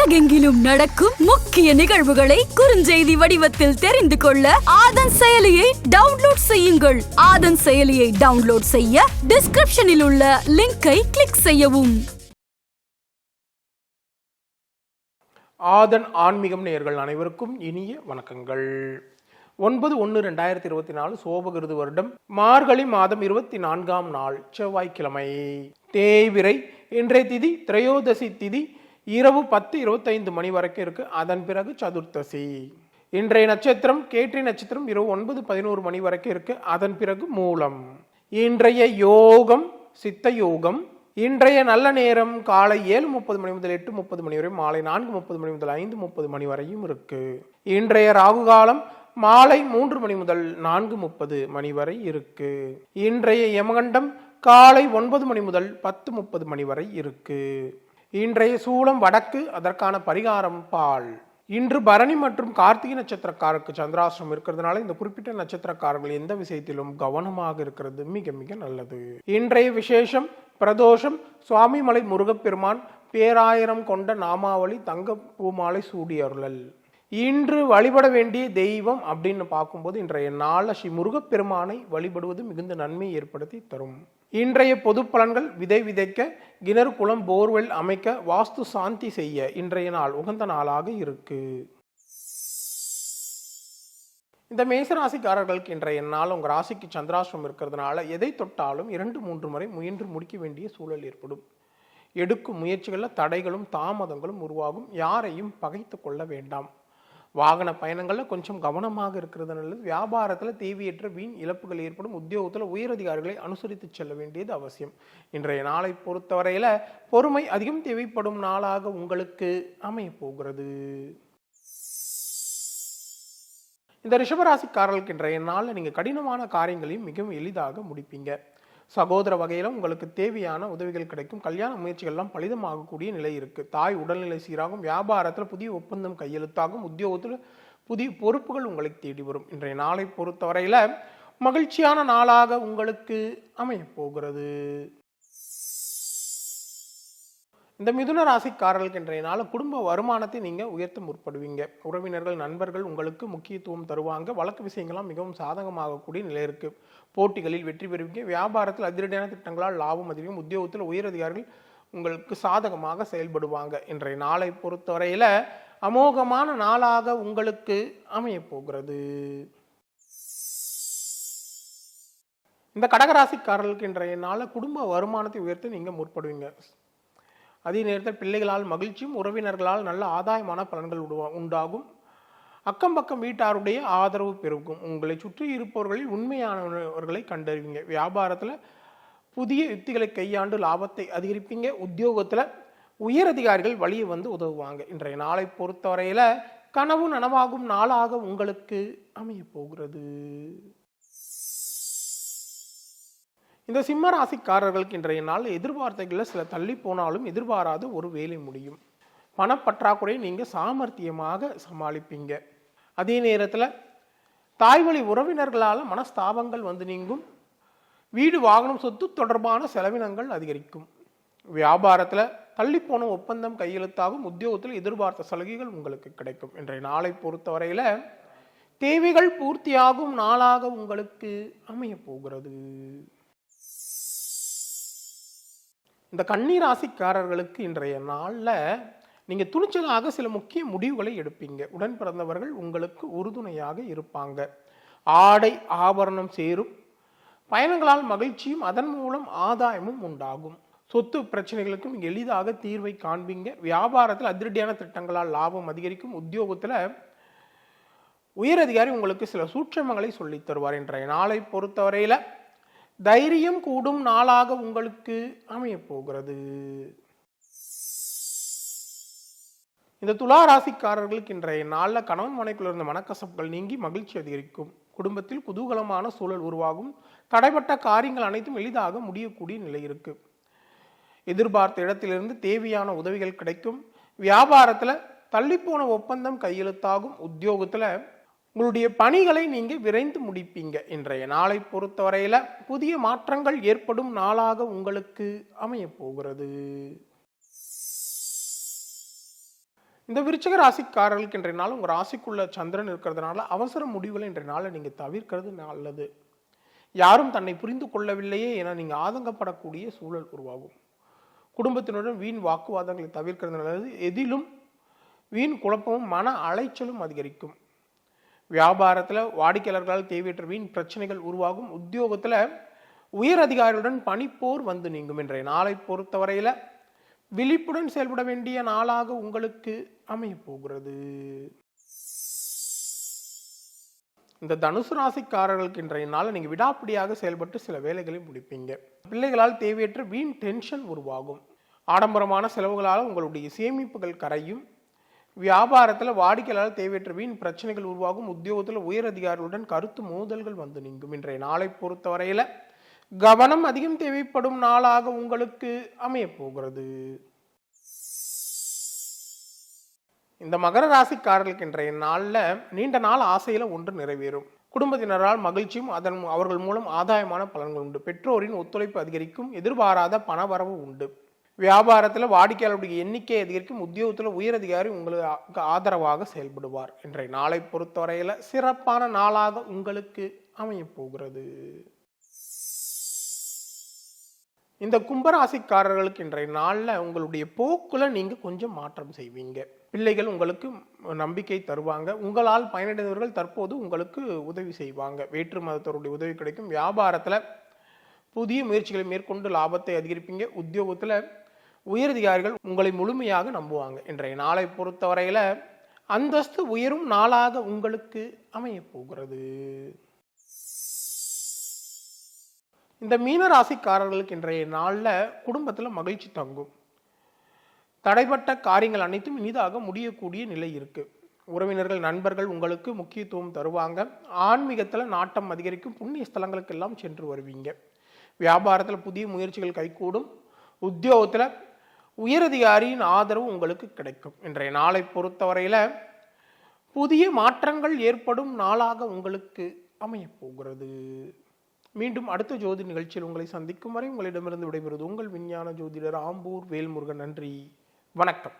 உலகெங்கிலும் நடக்கும் முக்கிய நிகழ்வுகளை குறுஞ்செய்தி வடிவத்தில் தெரிந்து கொள்ள ஆதன் செயலியை டவுன்லோட் செய்யுங்கள். ஆதன் செயலியை டவுன்லோட் செய்ய டிஸ்கிரிப்ஷனில் உள்ள லிங்கை கிளிக் செய்யவும். ஆதன் ஆன்மீகம் நேயர்கள் அனைவருக்கும் இனிய வணக்கங்கள். ஒன்பது ஒன்று ரெண்டாயிரத்தி இருபத்தி நாலு சோபகிருது வருடம் மார்கழி மாதம் இருபத்தி நான்காம் நாள் செவ்வாய்க்கிழமை. தேய்விரை இன்றைய திதி திரையோதசி திதி இரவு பத்து இருபத்தைந்து மணி வரைக்கும் இருக்கு. அதன் பிறகு சதுர்த்தசி. இன்றைய நட்சத்திரம் கேற்றி நட்சத்திரம் இரவு ஒன்பது பதினோரு மணி வரைக்கும் இருக்கு. அதன் பிறகு மூலம். இன்றைய யோகம் சித்த யோகம் இன்றைய நல்ல நேரம் காலை ஏழு முப்பது மணி முதல் எட்டு முப்பது மணி வரை மாலை நான்கு முப்பது மணி முதல் ஐந்து முப்பது மணி வரையும் இருக்கு. இன்றைய ராகு காலம் மாலை மூன்று மணி முதல் நான்கு முப்பது மணி வரை இருக்கு. இன்றைய யமகண்டம் காலை ஒன்பது மணி முதல் பத்து முப்பது மணி வரை இருக்கு. இன்றைய சூலம் வடக்கு அதற்கான பரிகாரம் பால். இன்று பரணி மற்றும் கார்த்திகை நட்சத்திரக்காரருக்கு சந்திராசிரம் இருக்கிறதுனால இந்த குறிப்பிட்ட நட்சத்திரக்காரர்கள் எந்த விஷயத்திலும் கவனமாக இருக்கிறது மிக மிக நல்லது. இன்றைய விசேஷம் பிரதோஷம் சுவாமிமலை முருகப்பெருமான் பேராயிரம் கொண்ட நாமாவளி தங்க பூமாலை சூடியருளல். இன்று வழிபட வேண்டிய தெய்வம் அப்படின்னு பார்க்கும்போது இன்றைய நாள் ஸ்ரீ முருகப்பெருமானை வழிபடுவது மிகுந்த நன்மையை ஏற்படுத்தி தரும். இன்றைய பொது பலன்கள் விதை விதைக்க கிணறு குளம் போர்வெல் அமைக்க வாஸ்து சாந்தி செய்ய இன்றைய நாள் உகந்த நாளாக இருக்கு. இந்த மேசராசிக்காரர்களுக்கு இன்றைய நாள் உங்கள் ராசிக்கு சந்திராசிரம் இருக்கிறதுனால எதை தொட்டாலும் இரண்டு மூன்று முறை முயன்று முடிக்க வேண்டிய சூழல் ஏற்படும். எடுக்கும் முயற்சிகளில் தடைகளும் தாமதங்களும் உருவாகும். யாரையும் பகைத்து கொள்ள வேண்டாம். வாகன பயணங்களில் கொஞ்சம் கவனமாக இருக்கிறது நல்லது. வியாபாரத்தில் தேவையற்ற வீண் இழப்புகள் ஏற்படும். உத்தியோகத்தில் உயரதிகாரிகளை அனுசரித்து செல்ல வேண்டியது அவசியம். இன்றைய நாளை பொறுத்தவரையில் பொறுமை அதிகம் தேவைப்படும் நாளாக உங்களுக்கு அமைய போகிறது. இந்த ரிஷபராசிக்காரர்களுக்கு இன்றைய நாளில் நீங்கள் கடினமான காரியங்களையும் மிகவும் எளிதாக முடிப்பீங்க. சகோதர வகையில் உங்களுக்கு தேவையான உதவிகள் கிடைக்கும். கல்யாண முயற்சிகள்லாம் பலிதமாகக்கூடிய நிலை இருக்குது தாய் உடல்நிலை சீராகும். வியாபாரத்தில் புதிய ஒப்பந்தம் கையெழுத்தாகும். உத்தியோகத்தில் புதிய பொறுப்புகள் உங்களுக்கு தேடி வரும். இன்றைய நாளை பொறுத்தவரையில் மகிழ்ச்சியான நாளாக உங்களுக்கு அமைய போகிறது. இந்த மிதுன ராசிக்காரர்களுக்கு இன்றைய நாள் குடும்ப வருமானத்தை நீங்கள் உயர்த்த முற்படுவீங்க. உறவினர்கள் நண்பர்கள் உங்களுக்கு முக்கியத்துவம் தருவாங்க. வழக்கு விஷயங்கள்லாம் மிகவும் சாதகமாகக்கூடிய நிலை இருக்கு. போட்டிகளில் வெற்றி பெறுவீங்க. வியாபாரத்தில் அதிரடியான திட்டங்களால் லாபம் அதிகம். உத்தியோகத்தில் உயரதிகாரிகள் உங்களுக்கு சாதகமாக செயல்படுவாங்க. இன்றைய நாளை பொறுத்தவரையில் அமோகமான நாளாக உங்களுக்கு அமைய போகிறது. இந்த கடகராசிக்காரர்களுக்கு இன்றைய நாளில் குடும்ப வருமானத்தை உயர்த்து நீங்கள் முற்படுவீங்க. அதே நேரத்தில் பிள்ளைகளால் மகிழ்ச்சியும் உறவினர்களால் நல்ல ஆதாயமான பலன்கள் உடுவா- உண்டாகும். அக்கம் பக்கம் வீட்டாருடைய ஆதரவு பெருகும். உங்களை சுற்றி இருப்பவர்களில் உண்மையானவர்களை கண்டறிவீங்க. வியாபாரத்தில் புதிய யுக்திகளை கையாண்டு லாபத்தை அதிகரிப்பீங்க. உத்தியோகத்தில் உயர் அதிகாரிகள் வழியை வந்து உதவுவாங்க. இன்றைய நாளை பொறுத்தவரையில் கனவு நனவாகும் நாளாக உங்களுக்கு அமையப் போகிறது. இந்த சிம்ம ராசிக்காரர்களுக்கு இன்றைய நாள் எதிர்பார்த்தைகளில் சில தள்ளி போனாலும் எதிர்பாராத ஒரு வேலை முடியும். பணப்பற்றாக்குறையை நீங்கள் சாமர்த்தியமாக சமாளிப்பீங்க. அதே நேரத்தில் தாய்வழி உறவினர்களால் மனஸ்தாபங்கள் வந்து நீங்கும். வீடு வாகனம் சொத்து தொடர்பான செலவினங்கள் அதிகரிக்கும். வியாபாரத்தில் தள்ளிப்போன ஒப்பந்தம் கையெழுத்தாகும். உத்தியோகத்தில் எதிர்பார்த்த சலுகைகள் உங்களுக்கு கிடைக்கும். இன்றைய நாளை பொறுத்தவரையில் தேவைகள் பூர்த்தியாகும் நாளாக உங்களுக்கு அமையப் போகிறது. இந்த கண்ணீராசிக்காரர்களுக்கு இன்றைய நாளில் நீங்கள் துணிச்சலாக சில முக்கிய முடிவுகளை எடுப்பீங்க. உடன் பிறந்தவர்கள் உங்களுக்கு உறுதுணையாக இருப்பாங்க. ஆடை ஆபரணம் சேரும். பயணங்களால் மகிழ்ச்சியும் அதன் மூலம் ஆதாயமும் உண்டாகும். சொத்து பிரச்சனைகளுக்கும் எளிதாக தீர்வை காண்பீங்க. வியாபாரத்தில் அதிரடியான திட்டங்களால் லாபம் அதிகரிக்கும். உத்தியோகத்தில் உயரதிகாரி உங்களுக்கு சில சூட்சமங்களை சொல்லித் தருவார். இன்றைய நாளை பொறுத்தவரையில் தைரியம் கூடும் நாளாக உங்களுக்கு அமையப்போகிறது. இந்த துலா ராசிக்காரர்களுக்கு இன்றைய நாளில் கணவன் மனைக்குள்ள இருந்த மனக்கசப்புகள் நீங்கி மகிழ்ச்சி அதிகரிக்கும். குடும்பத்தில் குதூகலமான சூழல் உருவாகும். தடைப்பட்ட காரியங்கள் அனைத்தும் எளிதாக முடியக்கூடிய நிலை இருக்கு. எதிர்பார்த்த இடத்திலிருந்து தேவையான உதவிகள் கிடைக்கும். வியாபாரத்தில் தள்ளிப்போன ஒப்பந்தம் கையெழுத்தாகும். உத்தியோகத்தில் உங்களுடைய பணிகளை நீங்கள் விரைந்து முடிப்பீங்க இன்றைய நாளை பொறுத்தவரையில் புதிய மாற்றங்கள் ஏற்படும் நாளாக உங்களுக்கு அமையப்போகிறது இந்த விருச்சக ராசிக்காரர்களுக்கு இன்றைய நாள் உங்கள் ராசிக்குள்ள சந்திரன் இருக்கிறதுனால அவசர முடிவுகளை இன்றைய நாளை நீங்கள் தவிர்க்கிறது நல்லது. யாரும் தன்னை புரிந்து கொள்ளவில்லையே என நீங்கள் ஆதங்கப்படக்கூடிய சூழல் உருவாகும். குடும்பத்தினுடன் வீண் வாக்குவாதங்களை தவிர்க்கிறது நல்லது. எதிலும் வீண் குழப்பமும் மன அலைச்சலும் அதிகரிக்கும். வியாபாரத்தில் வாடிக்கையாளர்களால் தேவையற்ற வீண் பிரச்சனைகள் உருவாகும். உத்தியோகத்தில் உயர் அதிகாரிகளுடன் பணிப்போர் வந்து நீங்கும். இன்றைய நாளை பொறுத்தவரையில் விழிப்புடன் செயல்பட வேண்டிய நாளாக உங்களுக்கு அமையப்போகிறது. இந்த தனுசு ராசிக்காரர்களுக்கு இன்றைய நாள் நீங்கள் விடாப்பிடியாக செயல்பட்டு சில வேலைகளை முடிப்பீங்க. பிள்ளைகளால் தேவையற்ற வீண் டென்ஷன் உருவாகும். ஆடம்பரமான செலவுகளால் உங்களுடைய சேமிப்புகள் கரையும். வியாபாரத்தில் வாடிக்கையாளர் தேவையற்ற வீண் பிரச்சனைகள் உருவாகும். உத்தியோகத்தில் உயர் அதிகாரிகளுடன் கருத்து மோதல்கள் வந்து நீங்கும். இன்றைய நாளை பொறுத்தவரையில் கவனம் அதிகம் தேவைப்படும் நாளாக உங்களுக்கு அமையப்போகிறது இந்த மகர ராசிக்காரர்களுக்கு இன்றைய நாளில் நீண்ட நாள் ஆசையில் ஒன்று நிறைவேறும். குடும்பத்தினரால் மகிழ்ச்சியும் அதன் அவர்கள் மூலம் ஆதாயமான பலன்கள் உண்டு. பெற்றோரின் ஒத்துழைப்பு அதிகரிக்கும். எதிர்பாராத பணவரவு உண்டு. வியாபாரத்தில் வாடிக்கையாளருடைய எண்ணிக்கை அதிகரிக்கும் உத்தியோகத்தில் உயரதிகாரி உங்களுக்கு ஆதரவாக செயல்படுவார் இன்றைய நாளை பொறுத்தவரையில் சிறப்பான நாளாக உங்களுக்கு அமையப் போகிறது. இந்த கும்பராசிக்காரர்களுக்கு இன்றைய நாளில் உங்களுடைய போக்கில் நீங்கள் கொஞ்சம் மாற்றம் செய்வீங்க. பிள்ளைகள் உங்களுக்கு நம்பிக்கை தருவாங்க. உங்களால் பயனடைந்தவர்கள் தற்போது உங்களுக்கு உதவி செய்வாங்க. வேற்று மதத்தவருடைய உதவி கிடைக்கும். வியாபாரத்தில் புதிய முயற்சிகளை மேற்கொண்டு லாபத்தை அதிகரிப்பீங்க. உத்தியோகத்தில் உயரதிகாரிகள் உங்களை முழுமையாக நம்புவாங்க. இன்றைய நாளை பொறுத்தவரையில் அந்தஸ்து உயரும் நாளாக உங்களுக்கு அமையப் போகிறது. இந்த மீனராசிக்காரர்களுக்கு இன்றைய நாளில் குடும்பத்தில் மகிழ்ச்சி தங்கும். தடைப்பட்ட காரியங்கள் அனைத்தும் இனிதாக முடியக்கூடிய நிலை இருக்கு. உறவினர்கள் நண்பர்கள் உங்களுக்கு முக்கியத்துவம் தருவாங்க. ஆன்மீகத்தில் நாட்டம் அதிகரிக்கும். புண்ணிய ஸ்தலங்களுக்கெல்லாம் சென்று வருவீங்க. வியாபாரத்தில் புதிய முயற்சிகள் கைகூடும். உத்தியோகத்தில் உயரதிகாரியின் ஆதரவு உங்களுக்கு கிடைக்கும். இன்றைய நாளை பொறுத்தவரையில் புதிய மாற்றங்கள் ஏற்படும் நாளாக உங்களுக்கு அமையப்போகிறது மீண்டும் அடுத்த ஜோதி நிகழ்ச்சியில் உங்களை சந்திக்கும் வரை உங்களிடமிருந்து விடைபெறுவது உங்கள் விஞ்ஞான ஜோதிடர் ஆம்பூர் வேல்முருகன். நன்றி. வணக்கம்.